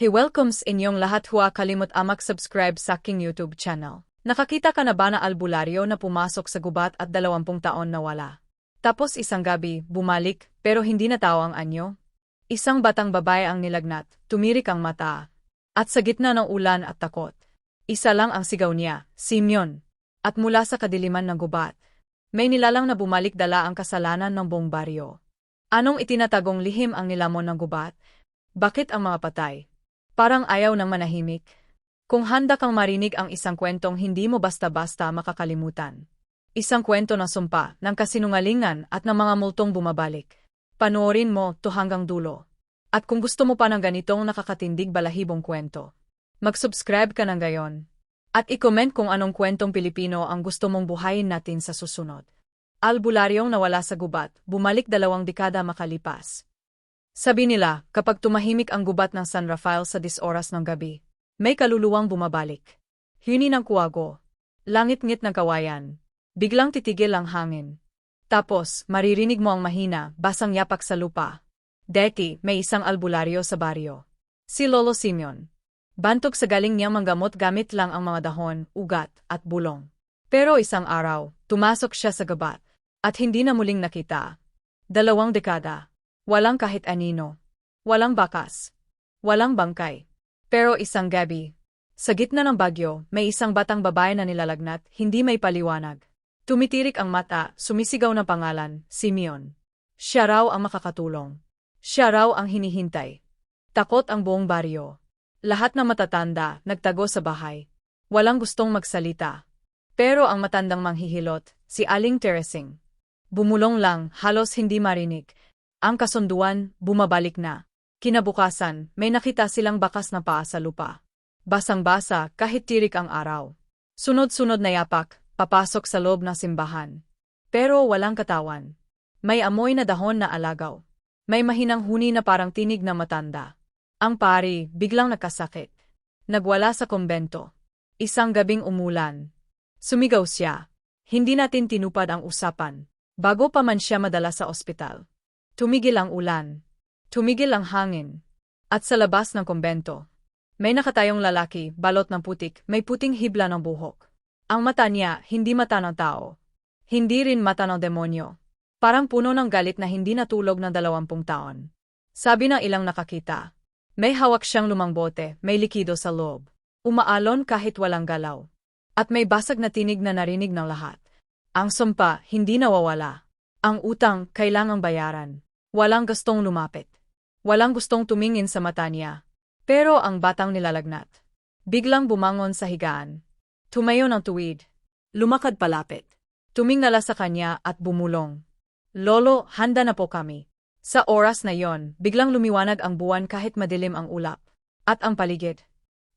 He welcomes inyong lahat huwa kalimot amak subscribe sa aking YouTube channel. Nakakita ka na ba na albularyo na pumasok sa gubat at dalawampung taon na wala? Tapos isang gabi, bumalik, pero hindi na tao ang anyo? Isang batang babae ang nilagnat, tumirik ang mata. At sa gitna ng ulan at takot. Isa lang ang sigaw niya, Simeon. At mula sa kadiliman ng gubat, may nilalang na bumalik dala ang kasalanan ng buong baryo. Anong itinatagong lihim ang nilamon ng gubat? Bakit ang mga patay? Parang ayaw ng manahimik. Kung handa kang marinig ang isang kwentong hindi mo basta-basta makakalimutan. Isang kwento ng sumpa, ng kasinungalingan at ng mga multong bumabalik. Panoorin mo to hanggang dulo. At kung gusto mo pa ng ganitong nakakatindig balahibong kwento, mag-subscribe ka ng gayon. At i-comment kung anong kwentong Pilipino ang gusto mong buhayin natin sa susunod. Albularyong nawala sa gubat, bumalik dalawang dekada makalipas. Sabi nila, kapag tumahimik ang gubat ng San Rafael sa disoras ng gabi, may kaluluwang bumabalik. Huni ng kuwago. Langit-ngit ng kawayan. Biglang titigil ang hangin. Tapos, maririnig mo ang mahina, basang yapak sa lupa. Deki, may isang albularyo sa baryo. Si Lolo Simeon. Bantog sa galing niya manggamot gamit lang ang mga dahon, ugat, at bulong. Pero isang araw, tumasok siya sa gabat. At hindi na muling nakita. Dalawang dekada. Walang kahit anino. Walang bakas. Walang bangkay. Pero isang gabi. Sa gitna ng bagyo, may isang batang babae na nilalagnat, hindi may paliwanag. Tumitirik ang mata, sumisigaw ng pangalan, Simeon. Siya raw ang makakatulong. Siya raw ang hinihintay. Takot ang buong baryo. Lahat na matatanda, nagtago sa bahay. Walang gustong magsalita. Pero ang matandang manghihilot, si Aling Teresing. Bumulong lang, halos hindi marinig, ang kasunduan, bumabalik na. Kinabukasan, may nakita silang bakas na paa sa lupa. Basang-basa kahit tirik ang araw. Sunod-sunod na yapak, papasok sa loob ng simbahan. Pero walang katawan. May amoy na dahon na alagaw. May mahinang huni na parang tinig na matanda. Ang pari, biglang nakasakit. Nagwala sa kumbento. Isang gabing umulan. Sumigaw siya. Hindi natin tinupad ang usapan. Bago pa man siya madala sa ospital. Tumigil ang ulan. Tumigil ang hangin. At sa labas ng kumbento, may nakatayong lalaki, balot ng putik, may puting hibla ng buhok. Ang mata niya, hindi mata ng tao. Hindi rin mata ng demonyo. Parang puno ng galit na hindi natulog ng dalawampung taon. Sabi ng ilang nakakita. May hawak siyang lumang bote, may likido sa loob. Umaalon kahit walang galaw. At may basag na tinig na narinig ng lahat. Ang sumpa, hindi nawawala. Ang utang, kailangang bayaran. Walang gustong lumapit. Walang gustong tumingin sa mata niya. Pero ang batang nilalagnat. Biglang bumangon sa higaan. Tumayo ng tuwid. Lumakad palapit. Tumingala sa kanya at bumulong. Lolo, handa na po kami. Sa oras na yon, biglang lumiwanag ang buwan kahit madilim ang ulap. At ang paligid.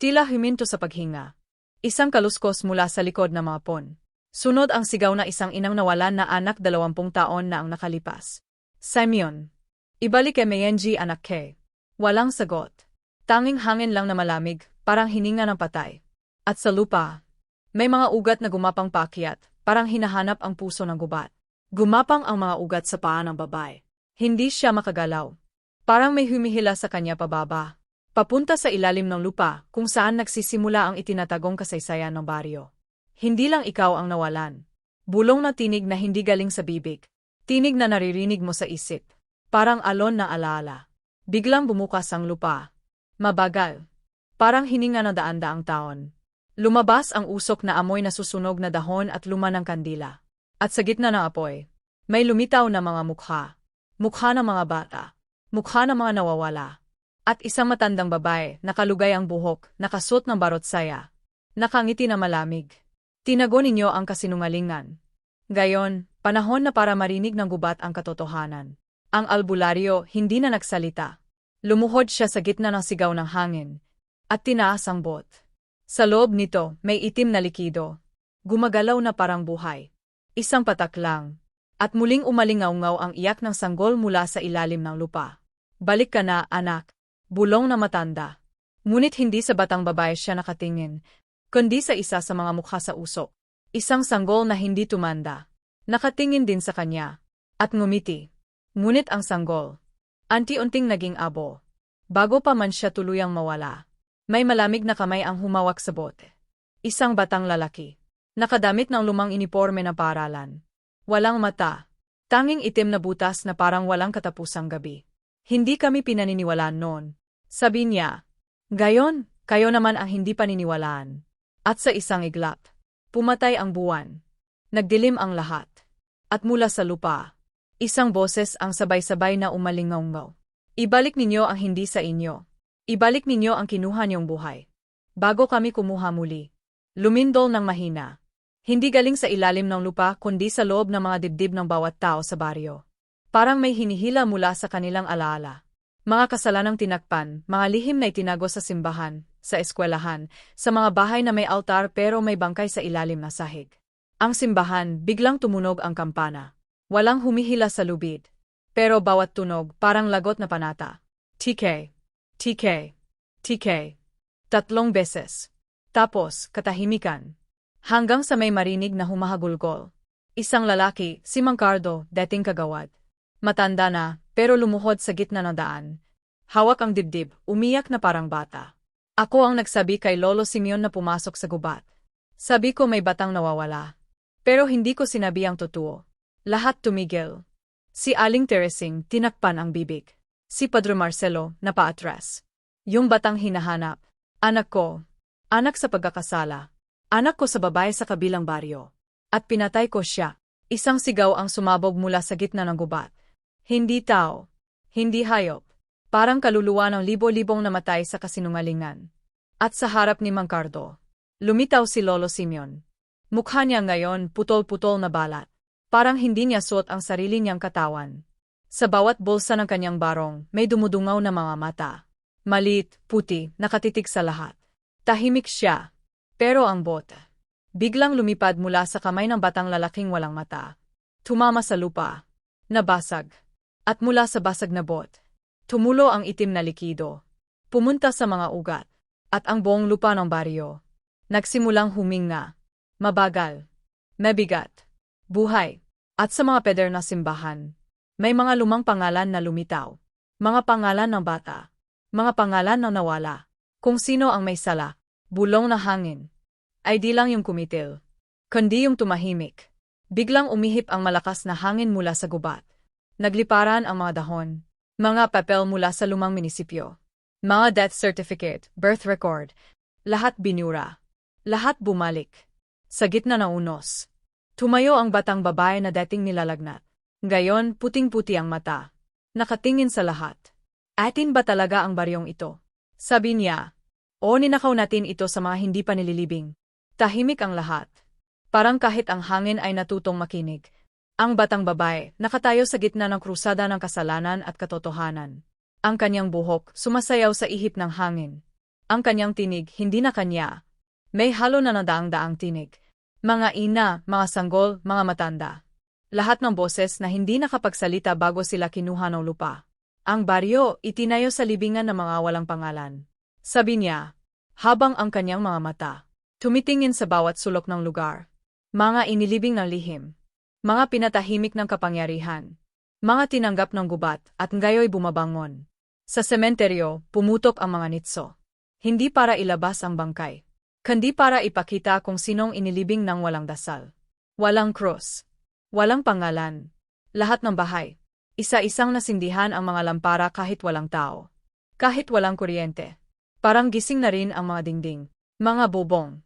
Tila huminto sa paghinga. Isang kaluskos mula sa likod ng mga pon. Sunod ang sigaw na isang inang nawalan na anak dalawampung taon na ang nakalipas. Simeon. Ibalik kay Mayenji anak ke. Walang sagot. Tanging hangin lang na malamig, parang hininga ng patay. At sa lupa, may mga ugat na gumapang pakyat, parang hinahanap ang puso ng gubat. Gumapang ang mga ugat sa paa ng babae. Hindi siya makagalaw. Parang may humihila sa kanya pababa. Papunta sa ilalim ng lupa kung saan nagsisimula ang itinatagong kasaysayan ng baryo. Hindi lang ikaw ang nawalan. Bulong na tinig na hindi galing sa bibig, Tinig na naririnig mo sa isip. Parang alon na alaala. Biglang bumukas ang lupa. Mabagal. Parang hininga na daan-daang taon. Lumabas ang usok na amoy na susunog na dahon at luma ng kandila. At sa gitna ng apoy, may lumitaw na mga mukha. Mukha ng mga bata. Mukha ng mga nawawala. At isang matandang babae, nakalugay ang buhok, nakasuot ng barot saya. Nakangiti na malamig. Tinago ninyo ang kasinungalingan. Gayon, Panahon na para marinig ng gubat ang katotohanan. Ang albularyo hindi na nagsalita. Lumuhod siya sa gitna ng sigaw ng hangin. At tinaas ang bot. Sa loob nito, may itim na likido. Gumagalaw na parang buhay. Isang patak lang. At muling umalingaw-ngaw ang iyak ng sanggol mula sa ilalim ng lupa. Balik ka na, anak. Bulong na matanda. Ngunit hindi sa batang babae siya nakatingin, kundi sa isa sa mga mukha sa usok. Isang sanggol na hindi tumanda. Nakatingin din sa kanya. At ngumiti. Ngunit ang sanggol. Anti-unting naging abo. Bago pa man siya tuluyang mawala, may malamig na kamay ang humawak sa bote. Isang batang lalaki. Nakadamit ng lumang iniporme na paralan. Walang mata. Tanging itim na butas na parang walang katapusang gabi. Hindi kami pinaniniwalaan noon. Sabi niya. Gayon, kayo naman ang hindi paniniwalaan. At sa isang iglap, pumatay ang buwan. Nagdilim ang lahat. At mula sa lupa, isang boses ang sabay-sabay na umalingaw Ibalik ninyo ang hindi sa inyo. Ibalik ninyo ang kinuha niyong buhay. Bago kami kumuha muli. Lumindol ng mahina. Hindi galing sa ilalim ng lupa kundi sa loob ng mga dibdib ng bawat tao sa baryo. Parang may hinihila mula sa kanilang alaala. Mga kasalanang tinakpan, mga lihim na itinago sa simbahan, sa eskwelahan, sa mga bahay na may altar pero may bangkay sa ilalim na sahig. Ang simbahan, biglang tumunog ang kampana. Walang humihila sa lubid. Pero bawat tunog, parang lagot na panata. TK. TK. TK. Tatlong beses. Tapos, katahimikan. Hanggang sa may marinig na humahagulgol. Isang lalaki, si Mangcardo, dating kagawad. Matanda na, pero lumuhod sa gitna ng daan. Hawak ang dibdib, umiyak na parang bata. Ako ang nagsabi kay Lolo Simeon na pumasok sa gubat. Sabi ko may batang nawawala. Pero hindi ko sinabi ang totoo. Lahat tumigil. Si Aling Teresing tinakpan ang bibig. Si Padre Marcelo napaatras. Yung batang hinahanap. Anak ko. Anak sa pagkakasala. Anak ko sa babae sa kabilang baryo. At pinatay ko siya. Isang sigaw ang sumabog mula sa gitna ng gubat. Hindi tao. Hindi hayop. Parang kaluluwa ng libo-libong namatay sa kasinungalingan. At sa harap ni Mangcardo, lumitaw si Lolo Simeon. Mukha niya ngayon putol-putol na balat. Parang hindi niya suot ang sarili niyang katawan. Sa bawat bulsa ng kanyang barong, may dumudungaw na mga mata. Malit, puti, nakatitig sa lahat. Tahimik siya, pero ang bot, biglang lumipad mula sa kamay ng batang lalaking walang mata. Tumama sa lupa. Nabasag. At mula sa basag na bot, tumulo ang itim na likido. Pumunta sa mga ugat. At ang buong lupa ng baryo. Nagsimulang huminga. Mabagal. Mabigat. Buhay. At sa mga peder na simbahan. May mga lumang pangalan na lumitaw. Mga pangalan ng bata. Mga pangalan na nawala. Kung sino ang may sala. Bulong na hangin ay di lang yung kumitil, kundi yung tumahimik. Biglang umihip ang malakas na hangin mula sa gubat. Nagliparan ang mga dahon, mga papel mula sa lumang minisipyo, mga death certificate, birth record, lahat binura, lahat bumalik. Sa gitna ng unos, tumayo ang batang babae na dating nilalagnat. Gayon, puting-puti ang mata. Nakatingin sa lahat. Atin ba talaga ang baryong ito? Sabi niya, o ninakaw natin ito sa mga hindi pa nililibing. Tahimik ang lahat. Parang kahit ang hangin ay natutong makinig. Ang batang babae, nakatayo sa gitna ng krusada ng kasalanan at katotohanan. Ang kanyang buhok, sumasayaw sa ihip ng hangin. Ang kanyang tinig, hindi na kanya. May halo na nadaang-daang tinig. Mga ina, mga sanggol, mga matanda. Lahat ng boses na hindi nakapagsalita bago sila kinuha ng lupa. Ang baryo, itinayo sa libingan ng mga walang pangalan. Sabi niya, habang ang kanyang mga mata, Tumitingin sa bawat sulok ng lugar. Mga inilibing ng lihim. Mga pinatahimik ng kapangyarihan. Mga tinanggap ng gubat at ngayoy bumabangon. Sa sementeryo, pumutok ang mga nitso. Hindi para ilabas ang bangkay. Kundi para ipakita kung sinong inilibing ng walang dasal. Walang cross. Walang pangalan. Lahat ng bahay. Isa-isang nasindihan ang mga lampara kahit walang tao. Kahit walang kuryente. Parang gising na rin ang mga dingding. Mga bubong.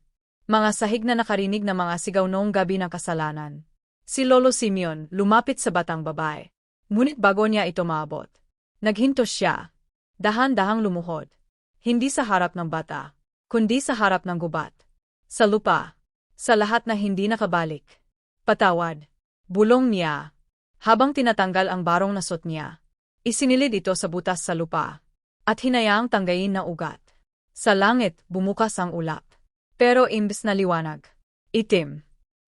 Mga sahig na nakarinig na mga sigaw noong gabi ng kasalanan. Si Lolo Simeon lumapit sa batang babae. Ngunit bago niya ito maabot, naghinto siya. Dahan-dahang lumuhod. Hindi sa harap ng bata, kundi sa harap ng gubat. Sa lupa. Sa lahat na hindi nakabalik. Patawad. Bulong niya. Habang tinatanggal ang barong na suot niya, isinilid ito sa butas sa lupa. At hinayaang tanggayin na ugat. Sa langit, bumukas ang ulap. Pero imbes na liwanag. Itim.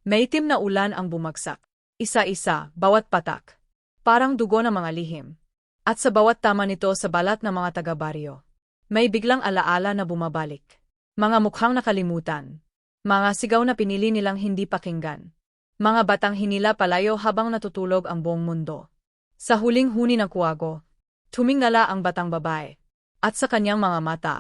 May itim na ulan ang bumagsak. Isa-isa, bawat patak. Parang dugo ng mga lihim. At sa bawat tama nito sa balat ng mga taga-baryo. May biglang alaala na bumabalik. Mga mukhang nakalimutan. Mga sigaw na pinili nilang hindi pakinggan. Mga batang hinila palayo habang natutulog ang buong mundo. Sa huling huni ng kuwago, tumingala ang batang babae. At sa kanyang mga mata,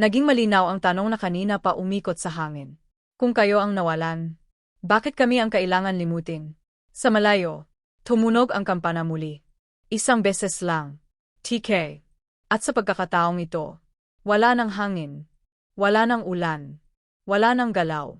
naging malinaw ang tanong na kanina pa umikot sa hangin. Kung kayo ang nawalan, bakit kami ang kailangan limutin? Sa malayo, tumunog ang kampana muli. Isang beses lang. TK. At sa pagkakataong ito, wala ng hangin, wala ng ulan, wala ng galaw.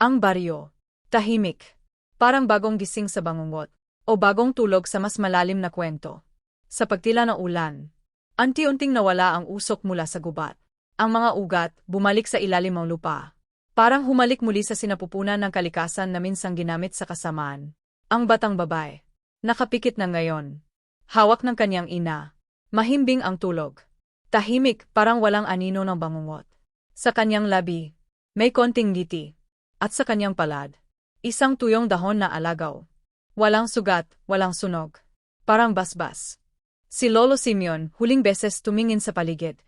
Ang baryo, tahimik, parang bagong gising sa bangungot, o bagong tulog sa mas malalim na kwento. Sa pagtila ng ulan, anti-unting nawala ang usok mula sa gubat. Ang mga ugat bumalik sa ilalim ng lupa. Parang humalik muli sa sinapupunan ng kalikasan na minsang ginamit sa kasamaan. Ang batang babae, nakapikit na ngayon. Hawak ng kanyang ina. Mahimbing ang tulog. Tahimik, parang walang anino ng bangungot. Sa kanyang labi, may konting ngiti. At sa kanyang palad, isang tuyong dahon na alagaw. Walang sugat, walang sunog. Parang basbas. Si Lolo Simeon huling beses tumingin sa paligid.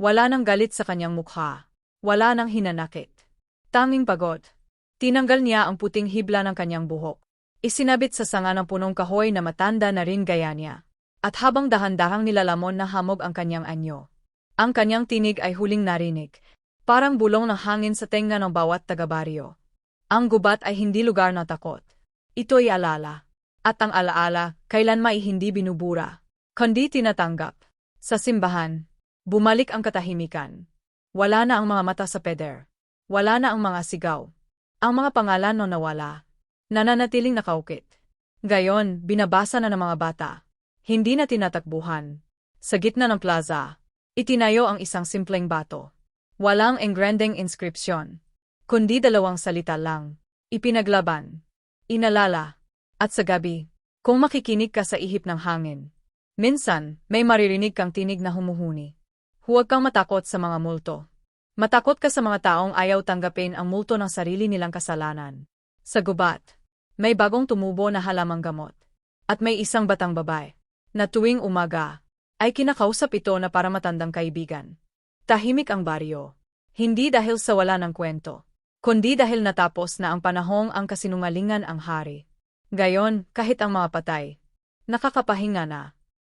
Wala nang galit sa kanyang mukha. Wala nang hinanakit. Tanging pagod. Tinanggal niya ang puting hibla ng kanyang buhok. Isinabit sa sanga ng punong kahoy na matanda na rin gaya niya. At habang dahan-dahang nilalamon na hamog ang kanyang anyo. Ang kanyang tinig ay huling narinig. Parang bulong ng hangin sa tenga ng bawat taga-baryo. Ang gubat ay hindi lugar na takot. Ito'y alala. At ang alaala, kailan may hindi binubura. Kundi tinatanggap. Sa simbahan, bumalik ang katahimikan. Wala na ang mga mata sa peder. Wala na ang mga sigaw. Ang mga pangalan no nawala. Nananatiling nakaukit. Gayon, binabasa na ng mga bata. Hindi na tinatakbuhan. Sa gitna ng plaza, itinayo ang isang simpleng bato. Walang engranding inscription. Kundi dalawang salita lang. Ipinaglaban. Inalala. At sa gabi, kung makikinig ka sa ihip ng hangin, Minsan, may maririnig kang tinig na humuhuni. Huwag kang matakot sa mga multo. Matakot ka sa mga taong ayaw tanggapin ang multo ng sarili nilang kasalanan. Sa gubat, may bagong tumubo na halamang gamot. At may isang batang babae, na tuwing umaga, ay kinakausap ito na para matandang kaibigan. Tahimik ang baryo. Hindi dahil sa wala ng kwento, kundi dahil natapos na ang panahong ang kasinungalingan ang hari. Gayon, kahit ang mga patay, nakakapahinga na.